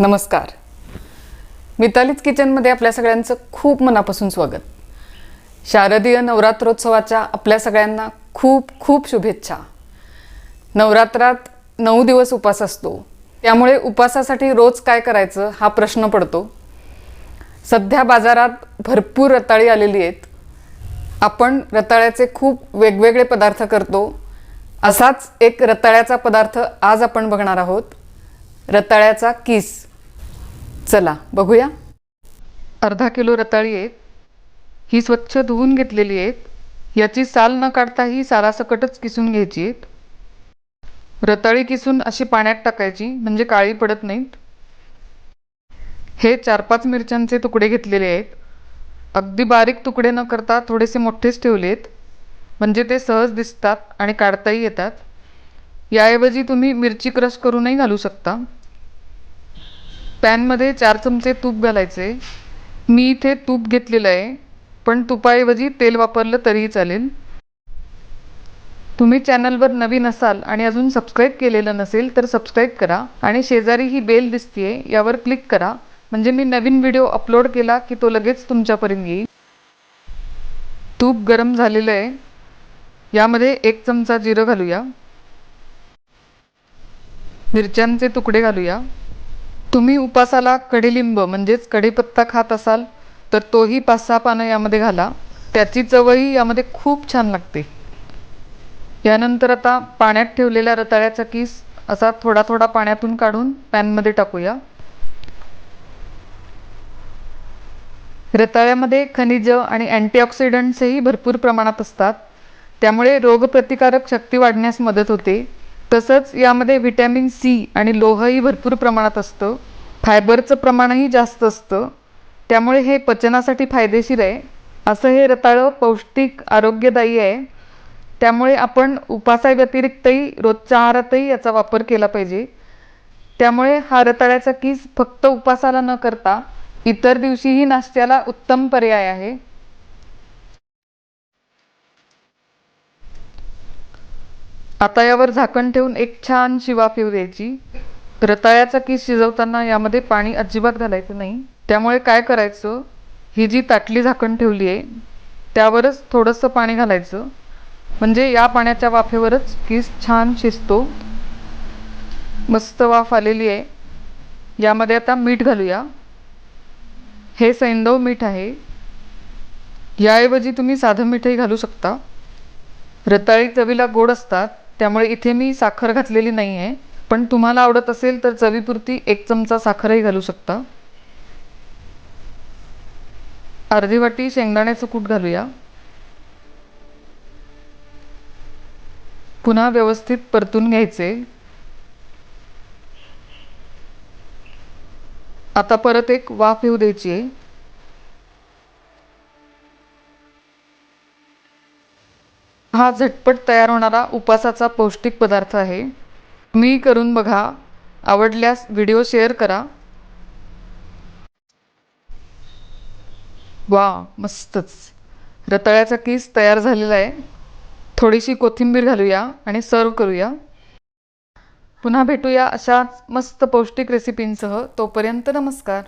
नमस्कार. मितालीच किचनमध्ये आपल्या सगळ्यांचं खूप मनापासून स्वागत. शारदीय नवरात्रोत्सवाच्या आपल्या सगळ्यांना खूप खूप शुभेच्छा. नवरात्रात नऊ दिवस उपास असतो. त्यामुळे उपासासाठी रोज काय करायचं हा प्रश्न पडतो. सध्या बाजारात भरपूर रताळी आलेली आहेत. आपण रताळ्याचे खूप वेगवेगळे पदार्थ करतो. असाच एक रताळ्याचा पदार्थ आज आपण बघणार आहोत. रताळ्याचा किस. चला बघूया. अर्धा किलो रताळी आहेत. ही स्वच्छ धुवून घेतलेली आहेत. याची साल न काढता ही सालासकटच किसून घ्यायची आहेत. रताळी किसून अशी पाण्यात टाकायची म्हणजे काळी पडत नाहीत. हे चार पाच मिरच्यांचे तुकडे घेतलेले आहेत. अगदी बारीक तुकडे न करता थोडेसे मोठेच ठेवले आहेत. म्हणजे ते सहज दिसतात आणि काढताही येतात. याऐवजी तुम्ही मिरची क्रश करूनही घालू शकता. पॅनमध्ये चार चमचे तूप घालायचे. मी इथे तूप घेतलेलं आहे पण तुपाऐवजी तेल वापरलं तरीही चालेल. तुम्ही चॅनलवर नवीन असाल आणि अजून सबस्क्राईब केलेलं नसेल तर सबस्क्राईब करा आणि शेजारी ही बेल दिसतीये यावर क्लिक करा. म्हणजे मी नवीन व्हिडिओ अपलोड केला की तो लगेच तुमच्यापर्यंत येईल. तूप गरम झालेलं आहे. यामध्ये एक चमचा जिरं घालूया. मिरच्यांचे तुकडे घालूया. तुम्ही उपासाला कढीलिंब म्हणजेच कढीपत्ता खात असाल तर तोही पाच सहा पानं यामध्ये घाला. त्याची चवही यामध्ये खूप छान लागते. यानंतर आता पाण्यात ठेवलेल्या रताळ्याचा किस असा थोडा थोडा पाण्यातून काढून पॅनमध्ये टाकूया. रताळ्यामध्ये खनिज आणि अँटीऑक्सिडंट्सही भरपूर प्रमाणात असतात. त्यामुळे रोगप्रतिकारक शक्ती वाढण्यास मदत होते. तसंच यामध्ये व्हिटॅमिन सी आणि लोहही भरपूर प्रमाणात असतं. फायबरचं प्रमाणही जास्त असतं. त्यामुळे हे पचनासाठी फायदेशीर आहे. असं हे रताळं पौष्टिक आरोग्यदायी आहे. त्यामुळे आपण उपासाव्यतिरिक्तही रोजच्या आहारातही याचा वापर केला पाहिजे. त्यामुळे हा रताळ्याचा किस फक्त उपासाला न करता इतर दिवशीही नाश्त्याला उत्तम पर्याय आहे. आता यावर झाकण ठेवून एक छान शिवाफ येऊ द्यायची. रताळ्याचा किस शिजवताना यामध्ये पाणी अजिबात घालायचं नाही. त्यामुळे काय करायचं? ही जी ताटली झाकण ठेवली आहे त्यावरच थोडंसं पाणी घालायचं. म्हणजे या पाण्याच्या वाफेवरच किस छान शिजतो. मस्त वाफ आलेली आहे. यामध्ये आता मीठ घालूया. हे सैंदव मीठ आहे. याऐवजी तुम्ही साधं मीठही घालू शकता. रताळी चवीला गोड असतात. त्यामुळे इथे मी साखर घातलेली नाही आहे पण तुम्हाला आवडत असेल तर चवीपुरती एक चमचा साखरही घालू शकता. अर्धी वाटी शेंगदाण्याचं कूट घालूया. पुन्हा व्यवस्थित परतून घ्यायचे. आता परत एक वाफ येऊ द्यायची आहे. हा झटपट तयार होणारा उपासाचा पौष्टिक पदार्थ आहे. मी करून बघा. आवडल्यास व्हिडिओ शेअर करा. वा मस्तच. रताळ्याचा किस तयार झालेला आहे. थोडीशी कोथिंबीर घालूया आणि सर्व करूया. पुन्हा भेटूया अशाच मस्त पौष्टिक रेसिपींसह तोपर्यंत नमस्कार.